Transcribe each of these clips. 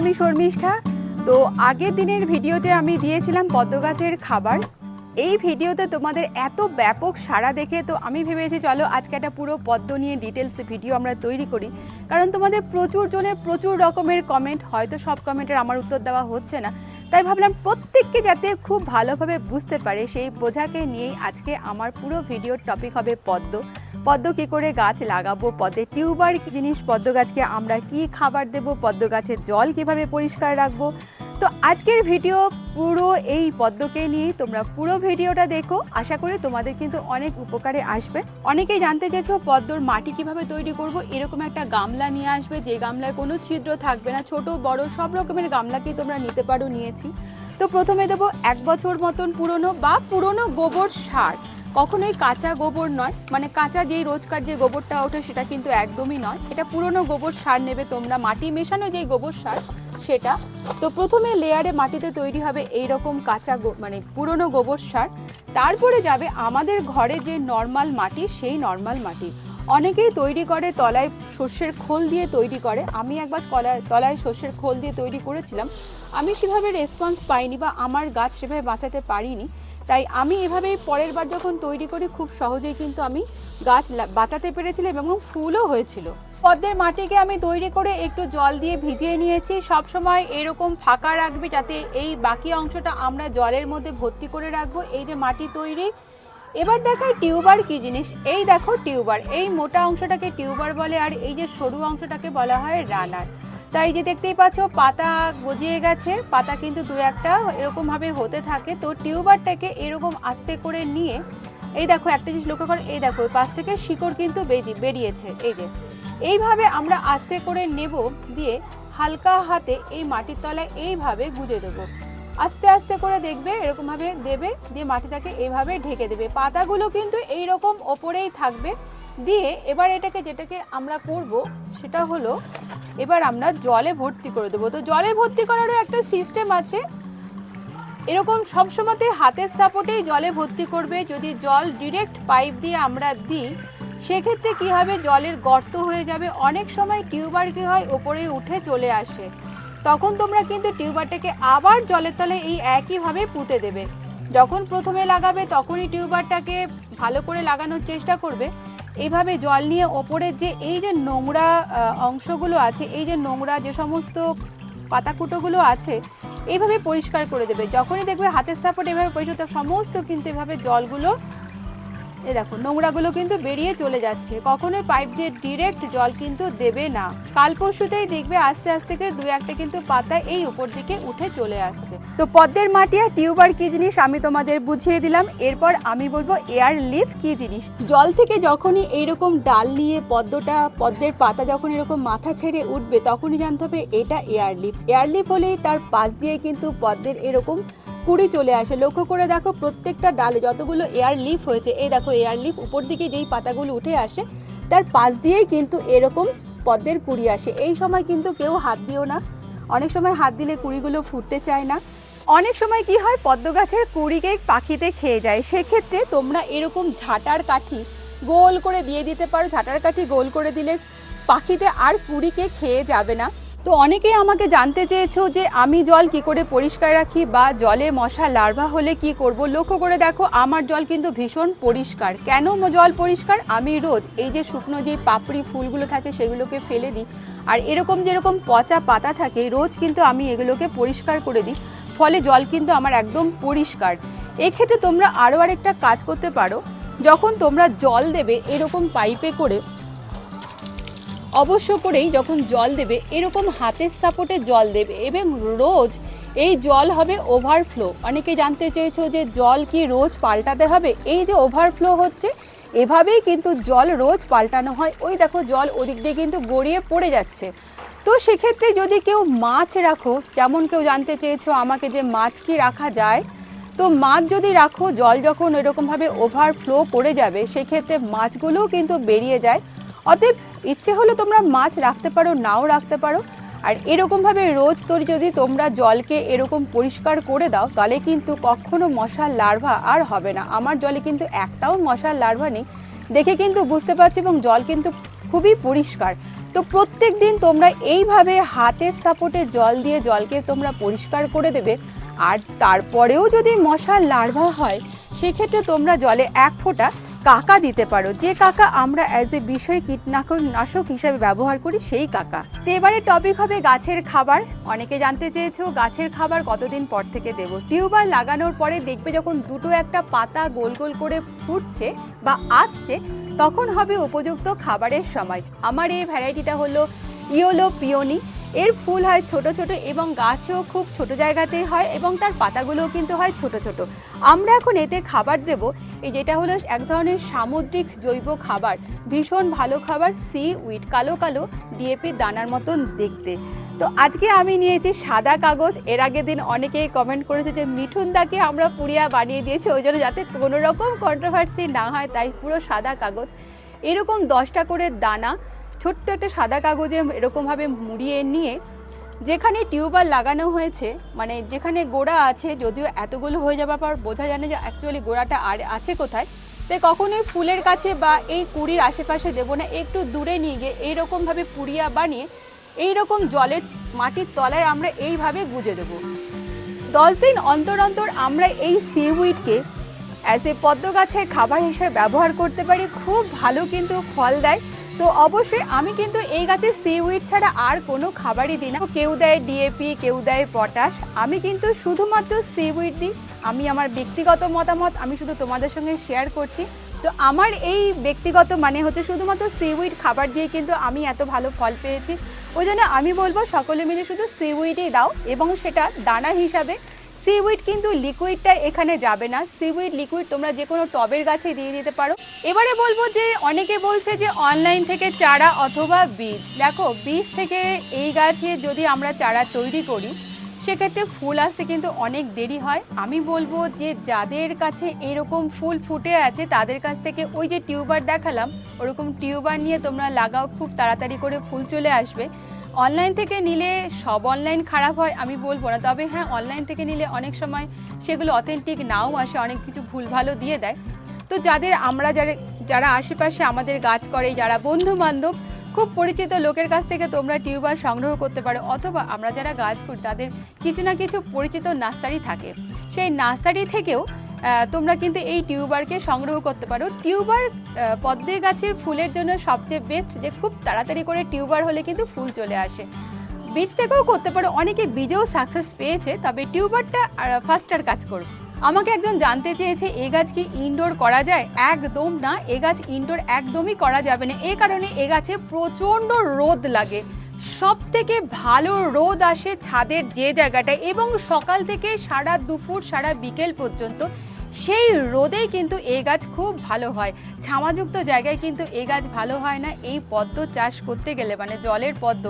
আমি শর্মিষ্ঠা। তো আগের দিনের ভিডিওতে আমি দিয়েছিলাম পদ্ম গাছের খাবার। এই ভিডিওতে তোমাদের এত ব্যাপক সাড়া দেখে তো আমি ভেবেছি চলো আজকে একটা পুরো পদ্ম নিয়ে ডিটেলস ভিডিও আমরা তৈরি করি। কারণ তোমাদের প্রচুর জনের প্রচুর রকমের কমেন্ট হয়তো সব কমেন্টের আমার উত্তর দেওয়া হচ্ছে না। তাই ভাবলাম প্রত্যেককে যাতে খুব ভালোভাবে বুঝতে পারে, সেই বোঝাকে নিয়েই আজকে আমার পুরো ভিডিওর টপিক হবে পদ্ম। পদ্ম কী করে গাছ লাগাবো পদ্মের টিউবার জিনিস, পদ্ম গাছকে আমরা কি খাবার দেব, পদ্ম গাছের জল কীভাবে পরিষ্কার রাখব? তো আজকের ভিডিও পুরো এই পদ্মকে নিয়েই, তোমরা পুরো ভিডিওটা দেখো। আশা করি তোমাদের কিন্তু অনেক উপকারে আসবে। অনেকেই জানতে চেয়েছো পদ্মর মাটি কীভাবে তৈরি করব, এরকম একটা গামলা নিয়ে আসবে, যে গামলায় কোনো ছিদ্র থাকবে না, ছোট, বড়, সব রকমের গামলাকেই তোমরা নিতে পারো, নিয়েছি। তো প্রথমে দেবো এক বছর মতন পুরনো বা পুরনো গোবর সার। কখনোই কাঁচা গোবর নয়। মানে কাঁচা যেই রোজকার যে গোবরটা ওঠে সেটা কিন্তু একদমই নয়। এটা পুরনো গোবর সার নেবে তোমরা। মাটি মেশানো যেই গোবর সার, সেটা। তো প্রথমে লেয়ারে মাটিতে তৈরি হবে এই রকম কাঁচা গো- মানে পুরনো গোবর সার। তারপরে যাবে আমাদের ঘরে যে নর্মাল মাটি, সেই নর্মাল মাটি। অনেকেই তৈরি করে তলায় শস্যের খোল দিয়ে তৈরি করে। আমি একবার কলায় তলায় শস্যের খোল দিয়ে তৈরি করেছিলাম। আমি সেভাবে রেসপন্স পাইনি বা আমার গাছ সেভাবে বাঁচাতে পারিনি। তাই আমি এভাবেই পরের বার যখন তৈরি করি, খুব সহজেই কিন্তু আমি গাছ বাঁচাতে পেরেছিলাম এবং ফুলও হয়েছিল। পদ্মের মাটিকে আমি তৈরি করে একটু জল দিয়ে ভিজিয়ে নিয়েছি। সব সময় এরকম ফাঁকা রাখবে যাতে এই বাকি অংশটা আমরা জলের মধ্যে ভর্তি করে রাখব। এই যে মাটি তৈরি, এবার দেখাই টিউবার কি জিনিস। এই দেখো টিউবার, এই মোটা অংশটাকে টিউবার বলে আর এই যে সরু অংশটাকে বলা হয় রানার। তাই যে দেখতেই পাচ্ছ, পাতা গজিয়ে গেছে। পাতা কিন্তু দু একটা এরকম ভাবে হতে থাকে। তো টিউবারটাকে এরকম আস্তে করে নিয়ে, এই দেখো একটা জিনিস লক্ষ্য করো, এই দেখো পাশ থেকে শিকড় কিন্তু বেরি- বেরিয়েছে। এই যে, এইভাবে আমরা আস্তে করে নেব দিয়ে হালকা হাতে এই মাটির তলায় এইভাবে গুজে দেবো। আস্তে আস্তে করে দেখবে, এরকমভাবে দেবে দিয়ে মাটিটাকে এইভাবে ঢেকে দেবে। পাতাগুলো কিন্তু এই রকম ওপরেই থাকবে। দিয়ে এবার এটাকে যেটাকে আমরা করব, সেটা হলো এবার আমরা জলে ভর্তি করে দেবো। তো জলে ভর্তি করারও একটা সিস্টেম আছে। এরকম সবসময়তে হাতের সাপোর্টেই জলে ভর্তি করবে। যদি জল ডিরেক্ট পাইপ দিয়ে আমরা দিই, সেক্ষেত্রে কি হবে? জলের গর্ত হয়ে যাবে। অনেক সময় টিউবার কি হয়? ওপরে উঠে চলে আসে। তখন তোমরা কিন্তু টিউবারটাকে আবার জলের তলে এই একইভাবে পুঁতে দেবে। যখন প্রথমে লাগাবে, তখনই টিউবারটাকে ভালো করে লাগানোর চেষ্টা করবে। এইভাবে জল নিয়ে ওপরের যে এই যে নোংরা অংশগুলো আছে, এই যে নোংরা যে সমস্ত পাতাকুটোগুলো আছে এইভাবে পরিষ্কার করে দেবে। যখনই দেখবে হাতের সাপোর্ট এভাবে পরিষ্কার, সমস্ত কিন্তু এভাবে জলগুলো এ দেখো, নোংরাগুলো কিন্তু বেরিয়ে চলে যাচ্ছে। কখনোই পাইপ দিয়ে ডিরেক্ট জল কিন্তু দেবে না। কাল পরশুতেই দেখবে আস্তে আস্তে করে দু একটা কিন্তু পাতা এই উপর দিকে উঠে চলে আসছে। তো পদ্মের মাটি আর টিউবার কি জিনিস আমি তোমাদের বুঝিয়ে দিলাম। এরপর আমি বলব এয়ার লিফ কি জিনিস। জল থেকে যখনই এইরকম ডাল নিয়ে পদ্মটা, পদ্মের পাতা যখন এরকম মাথা ছেড়ে উঠবে, তখনই জানতে হবে এটা এয়ার লিফ এয়ার লিফ হলেই তার পাশ দিয়ে কিন্তু পদ্মের এরকম কুড়ি চলে আসে। লক্ষ্য করে দেখো প্রত্যেকটা ডালে যতগুলো এয়ার লিফ হয়েছে, এই দেখো এয়ার লিফ উপর দিকে যেই পাতাগুলো উঠে আসে, তার পাশ দিয়েই কিন্তু এরকম পদ্মের কুড়ি আসে। এই সময় কিন্তু কেউ হাত দিও না। অনেক সময় হাত দিলে কুড়িগুলো ফুটতে চায় না। অনেক সময় কি হয়, পদ্ম গাছের কুড়িকে পাখিতে খেয়ে যায়। সেক্ষেত্রে তোমরা এরকম ঝাঁটার কাঠি গোল করে দিয়ে দিতে পারো। ঝাঁটার কাঠি গোল করে দিলে পাখিতে আর কুড়িকে খেয়ে যাবে না। তো অনেকেই আমাকে জানতে চেয়েছো যে আমি জল কি করে পরিষ্কার রাখি বা জলে মশা লার্ভা হলে কি করব। লক্ষ্য করে দেখো, আমার জল কিন্তু ভীষণ পরিষ্কার। কেন জল পরিষ্কার? আমি রোজ এই যে শুকনো যে পাপড়ি ফুলগুলো থাকে সেগুলোকে ফেলে দিই। আর এরকম যেরকম পচা পাতা থাকে, রোজ কিন্তু আমি এগুলোকে পরিষ্কার করে দিই। ফলে জল কিন্তু আমার একদম পরিষ্কার। এক্ষেত্রে তোমরা আরও আরেকটা কাজ করতে পারো। যখন তোমরা জল দেবে এরকম পাইপে করে অবশ্য করেই যখন জল দেবে, এরকম হাতের সাপোর্টে জল দেবে এবং রোজ এই জল হবে ওভারফ্লো অনেকে জানতে চেয়েছো যে জল কি রোজ পাল্টাতে হবে? এই যে ওভারফ্লো হচ্ছে, এভাবেই কিন্তু জল রোজ পাল্টানো হয়। ওই দেখো, জল ওদিক দিয়ে কিন্তু গড়িয়ে পড়ে যাচ্ছে। তো সেক্ষেত্রে যদি কেউ মাছ রাখো, যেমন কেউ জানতে চেয়েছো আমাকে যে মাছ কি রাখা যায়, তো মাছ যদি রাখো, জল যখন ওইরকমভাবে ওভারফ্লো পড়ে যাবে, সেক্ষেত্রে মাছগুলোও কিন্তু বেরিয়ে যায়। অতএব ইচ্ছে হলে তোমরা মাছ রাখতে পারো, নাও রাখতে পারো। আর এরকমভাবে রোজ তোর যদি তোমরা জলকে এরকম পরিষ্কার করে দাও, তাহলে কিন্তু কখনো মশার লার্ভা আর হবে না। আমার জলে কিন্তু একটাও মশার লার্ভা নেই। দেখে কিন্তু বুঝতে পারছি এবং জল কিন্তু খুবই পরিষ্কার। তো প্রত্যেক দিন তোমরা এইভাবে হাতের সাপোর্টে জল দিয়ে জলকে তোমরা পরিষ্কার করে দেবে। আর তারপরেও যদি মশার লার্ভা হয়, সেক্ষেত্রে তোমরা জলে এক ফোঁটা কাকা দিতে পারো। যে কাকা আমরা অ্যাজ এ বিষয় কীটনাশক নাশক হিসেবে ব্যবহার করি, সেই কাকা। এবারে টপিক হবে গাছের খাবার। অনেকে জানতে চেয়েছো, গাছের খাবার কতদিন পর থেকে দেব? টিউবার লাগানোর পরে দেখবে যখন দুটো একটা পাতা গোল গোল করে ফুটছে বা আসছে, তখন হবে উপযুক্ত খাবারের সময়। আমার এই ভ্যারাইটিটা হলো ইয়োলো পিওনি। এর ফুল হয় ছোট ছোট এবং গাছও খুব ছোট জায়গাতেই হয় এবং তার পাতাগুলোও কিন্তু হয় ছোট ছোট। আমরা এখন এতে খাবার দেব। এই যেটা হলো এক ধরনের সামুদ্রিক জৈব খাবার। ভীষণ ভালো খাবার, সি উইট কালো কালো, ডিএপি দানার মতন দেখতে। তো আজকে আমি নিয়েছি সাদা কাগজ। এর আগের দিন অনেকেই কমেন্ট করেছে যে মিঠুন দাকে আমরা পুড়িয়া বানিয়ে দিয়েছি, ওই জন্য যাতে কোনো রকম কন্ট্রোভার্সি না হয়, তাই পুরো সাদা কাগজ। এরকম দশটা করে দানা ছোট্ট একটা সাদা কাগজে এরকমভাবে মুড়িয়ে নিয়ে যেখানে টিউবার লাগানো হয়েছে মানে যেখানে গোড়া আছে, যদিও এতগুলো হয়ে যাবার পর বোঝা যায় না যে অ্যাকচুয়ালি গোড়াটা আর আছে কোথায়। তাই কখনোই ফুলের কাছে বা এই কুড়ির আশেপাশে দেবো না, একটু দূরে নিয়ে গিয়ে এইরকমভাবে পুড়িয়া বানিয়ে এই রকম জলের মাটির তলায় আমরা এইভাবে গুজে দেবো। দশ দিন অন্তর অন্তর আমরা এই সিউইডকে অ্যাজ এ পদ্ম গাছের খাবার হিসেবে ব্যবহার করতে পারি। খুব ভালো কিন্তু ফল দেয়। তো অবশ্যই আমি কিন্তু এই গাছের সিউইড ছাড়া আর কোনো খাবারই দিই না। কেউ দেয় ডিএপি কেউ দেয় পটাশ আমি কিন্তু শুধুমাত্র সিউইড দিই। আমি আমার ব্যক্তিগত মতামত, আমি শুধু তোমাদের সঙ্গে শেয়ার করছি। তো আমার এই ব্যক্তিগত মানে হচ্ছে শুধুমাত্র সিউইড খাবার দিয়ে কিন্তু আমি এত ভালো ফল পেয়েছি। ওই জন্য আমি বলব সকলে মিলে শুধু সিউইডই দাও এবং সেটা দানা হিসাবে সিউইড কিন্তু লিকুইডটা এখানে যাবে না। সিউইড লিকুইড তোমরা যে কোনো টবের গাছে দিয়ে দিতে পারো। এবারে বলব যে অনেকে বলছে যে অনলাইন থেকে চারা অথবা বীজ। দেখো, বীজ থেকে এই গাছে যদি আমরা চারা তৈরি করি, সেক্ষেত্রে ফুল আসতে কিন্তু অনেক দেরি হয়। আমি বলব যে যাদের কাছে এরকম ফুল ফুটে আছে, তাদের কাছ থেকে ওই যে টিউবার দেখালাম, ওরকম টিউবার নিয়ে তোমরা লাগাও, খুব তাড়াতাড়ি করে ফুল চলে আসবে। অনলাইন থেকে নিলে সব অনলাইন খারাপ হয়, আমি বলব না। তবে হ্যাঁ অনলাইন থেকে নিলে অনেক সময় সেগুলো অথেন্টিক নাও আসে, অনেক কিছু ভুল ভালো দিয়ে দেয়। তো যাদের আমরা যারা যারা আশেপাশে আমাদের গাছ করে, যারা বন্ধু বান্ধব খুব পরিচিত লোকের কাছ থেকে তোমরা টিউবার সংগ্রহ করতে পারো, অথবা আমরা যারা গাছ করি, তাদের কিছু না কিছু পরিচিত নার্সারি থাকে। সেই নার্সারি থেকেও তোমরা কিন্তু এই টিউবারকে সংগ্রহ করতে পারো। টিউবার পদ্মে গাছের ফুলের জন্য সবচেয়ে বেস্ট যে খুব তাড়াতাড়ি করে টিউবার হলে কিন্তু ফুল চলে আসে। বীজ থেকেও করতে পারো, অনেকে বীজেও সাকসেস পেয়েছে, তবে টিউবারটা ফার্স্টার কাজ করবে আমাকে একজন জানতে চেয়েছে, এ গাছ কি ইনডোর করা যায়? একদম না, এ গাছ ইনডোর একদমই করা যাবে না। এ কারণে এ গাছে প্রচণ্ড রোদ লাগে। সব থেকে ভালো রোদ আসে ছাদের যে জায়গাটায় এবং সকাল থেকে সারা দুপুর, সারা বিকেল পর্যন্ত। সেই রোদেই কিন্তু এই গাছ খুব ভালো হয়। ছামাযুক্ত জায়গায় কিন্তু এই গাছ ভালো হয় না। এই পদ্ম চাষ করতে গেলে মানে জলের পদ্ম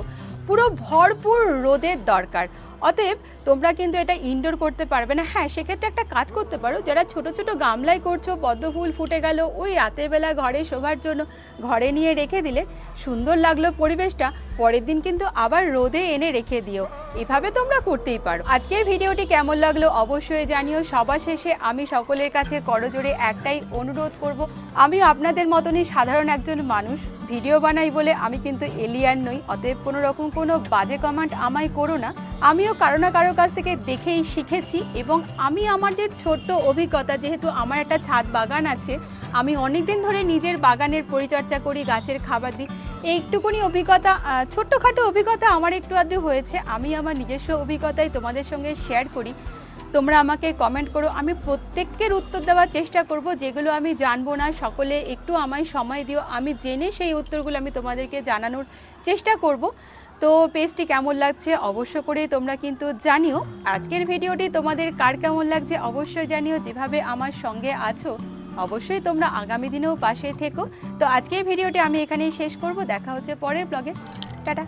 পুরো ভরপুর রোদের দরকার। অতএব তোমরা কিন্তু এটা ইনডোর করতে পারবে না। হ্যাঁ সেক্ষেত্রে একটা কাজ করতে পারো, যারা ছোট ছোট গামলায় করছ, পদ্ম ফুল ফুটে গেল, ওই রাতের বেলা ঘরে শোভার জন্য ঘরে নিয়ে রেখে দিলে সুন্দর লাগল পরিবেশটা, পরের দিন কিন্তু আবার রোদে এনে রেখে দিও। এভাবে তোমরা করতেই পারো। আজকের ভিডিওটি কেমন লাগল অবশ্যই জানিও। সবার শেষে আমি সকলের কাছে করজোরে একটাই অনুরোধ করব আমি আপনাদের মতনই সাধারণ একজন মানুষ, ভিডিও বানাই বলে আমি কিন্তু এলিয়ান নই, অতএব কোনো রকম কোনো বাজে কমেন্ট আমায় করো না। আমিও কারও না কারোর কাছ থেকে দেখেই শিখেছি এবং আমি আমার যে ছোট্ট অভিজ্ঞতা, যেহেতু আমার একটা ছাদ বাগান আছে, আমি অনেক দিন ধরে নিজের বাগানের পরিচর্যা করি, গাছের খাবার দিই। এইটুকুনি অভিজ্ঞতা ছোট্টখাটো অভিজ্ঞতা আমার একটু আধটু হয়েছে। আমি আমার নিজস্ব অভিজ্ঞতাই তোমাদের সঙ্গে শেয়ার করি। তোমরা আমাকে কমেন্ট করো। আমি প্রত্যেকের উত্তর দেওয়ার চেষ্টা করব, যেগুলো আমি জানব না। সকলে একটু আমায় সময় দিও। আমি জেনে সেই উত্তরগুলো আমি তোমাদেরকে জানানোর চেষ্টা করব। তো পেজটি কেমন লাগছে অবশ্য করে তোমরা কিন্তু জানিও। আজকের ভিডিওটি তোমাদের কার কেমন লাগছে অবশ্যই জানিও। যেভাবে আমার সঙ্গে আছো, অবশ্যই তোমরা আগামী দিনেও পাশে থেকো। তো আজকের ভিডিওটি আমি এখানেই শেষ করব। দেখা হচ্ছে পরের ব্লগে টাটা।